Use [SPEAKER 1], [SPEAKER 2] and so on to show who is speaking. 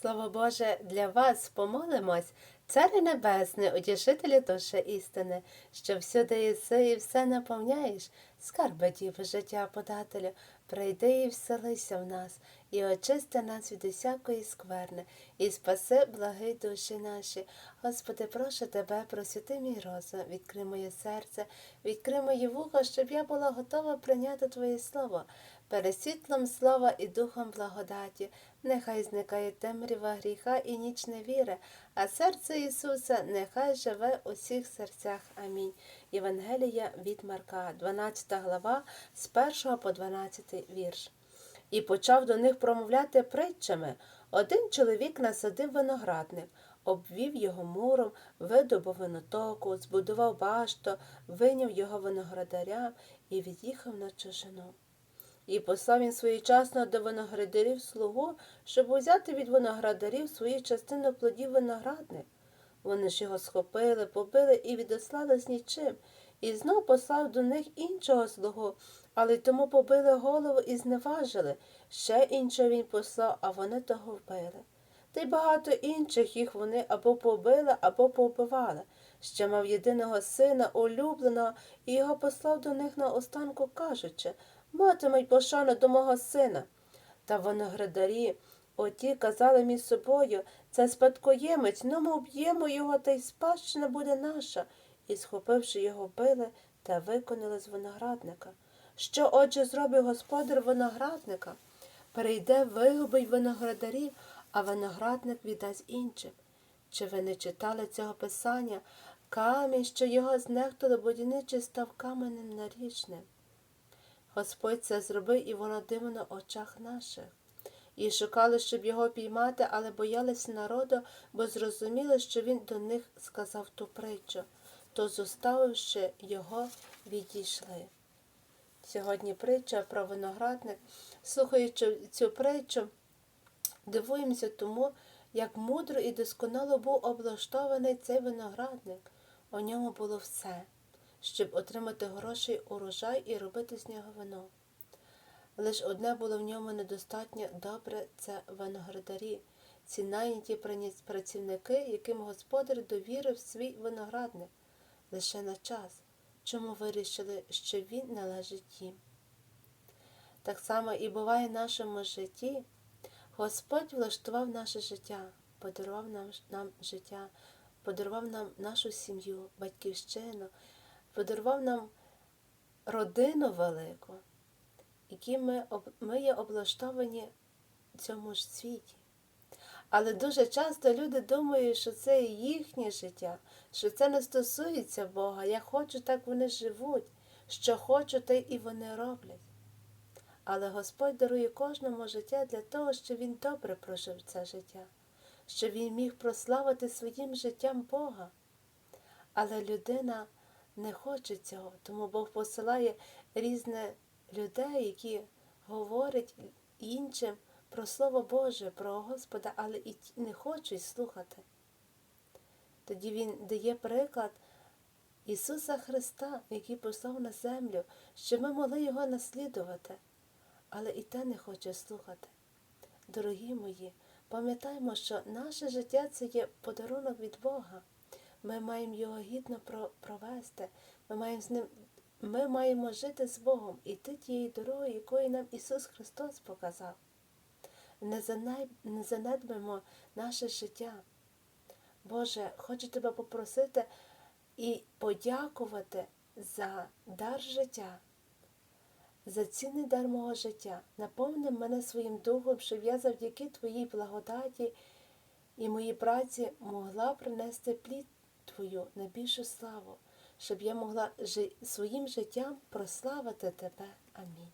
[SPEAKER 1] Слово Боже, для вас помолимось, Царе Небесне, утішителі душі істини, що всюди єси і все наповняєш, скарби діви життя подателю, прийди і вселися в нас, і очисти нас від усякої скверни, і спаси благи душі наші. Господи, прошу тебе, просвіти мій розум, відкрий моє серце, відкрий мої вуха, щоб я була готова прийняти Твоє Слово. Перед світлом слова і духом благодаті, нехай зникає темрява гріха і ніч невіри, а серце Ісуса нехай живе у всіх серцях. Амінь. Євангелія від Марка, 12 глава, з 1 по 12 вірш. І почав до них промовляти притчами. Один чоловік насадив виноградник, обвів його муром, видобув винотоку, збудував башту, виняв його виноградарям і від'їхав на чужину. І послав він своєчасно до виноградарів слугу, щоб узяти від виноградарів свою частину плодів виноградних. Вони ж його схопили, побили і відослали з нічим, і знов послав до них іншого слугу, але тому побили голову і зневажили. Ще іншого він послав, а вони того вбили. Та й багато інших їх вони або побили, або повбивали. Ще мав єдиного сина, улюбленого, і його послав до них на останку, кажучи матимуть пошану до мого сина. Та виноградарі оті казали між собою це спадкоємець, ну ми вб'ємо його, та й спадщина буде наша. І, схопивши його, били та виконали з виноградника. Що, отже, зробив господар виноградника? Перейде, вигубить виноградарів, а виноградник віддасть іншим. Чи ви не читали цього писання? Камінь, що його знехтили будівничі став каменем нарічним. Господь це зробив, і воно дивно на очах наших. І шукали, щоб його піймати, але боялися народу, бо зрозуміли, що він до них сказав ту притчу, то, зоставивши його, відійшли. Сьогодні притча про виноградник. Слухаючи цю притчу, дивуємося тому, як мудро і досконало був облаштований цей виноградник. У ньому було все щоб отримати хороший урожай і робити з нього вино. Лиш одне було в ньому недостатньо добре це виноградарі, ці найняті працівники, яким господар довірив свій виноградник лише на час, чому вирішили, що він належить їм. Так само і буває в нашому житті. Господь влаштував наше життя, подарував нам, нам життя, подарував нам нашу сім'ю, батьківщину подарував нам родину велику, які ми, ми є облаштовані в цьому ж світі. Але дуже часто люди думають, що це їхнє життя, що це не стосується Бога. Я хочу, так вони живуть, що хочу, те і вони роблять. Але Господь дарує кожному життя для того, щоб він добре прожив це життя, щоб він міг прославити своїм життям Бога. Але людина не хоче цього, тому Бог посилає різне людей, які говорять іншим про Слово Боже, про Господа, але і не хочуть слухати. Тоді Він дає приклад Ісуса Христа, який послав на землю, щоб ми могли Його наслідувати, але і те не хоче слухати. Дорогі мої, пам'ятаємо, що наше життя це є подарунок від Бога. Ми маємо його гідно провести. Ми маємо з ним, ми маємо жити з Богом, іти тією дорогою, якою нам Ісус Христос показав. Не, занедбимо наше життя. Боже, хочу тебе попросити і подякувати за дар життя, за цінний дар мого життя. Наповни мене своїм духом, щоб я завдяки Твоїй благодаті і моїй праці могла принести плід Твою найбільшу славу, щоб я могла своїм життям прославити Тебе. Амінь.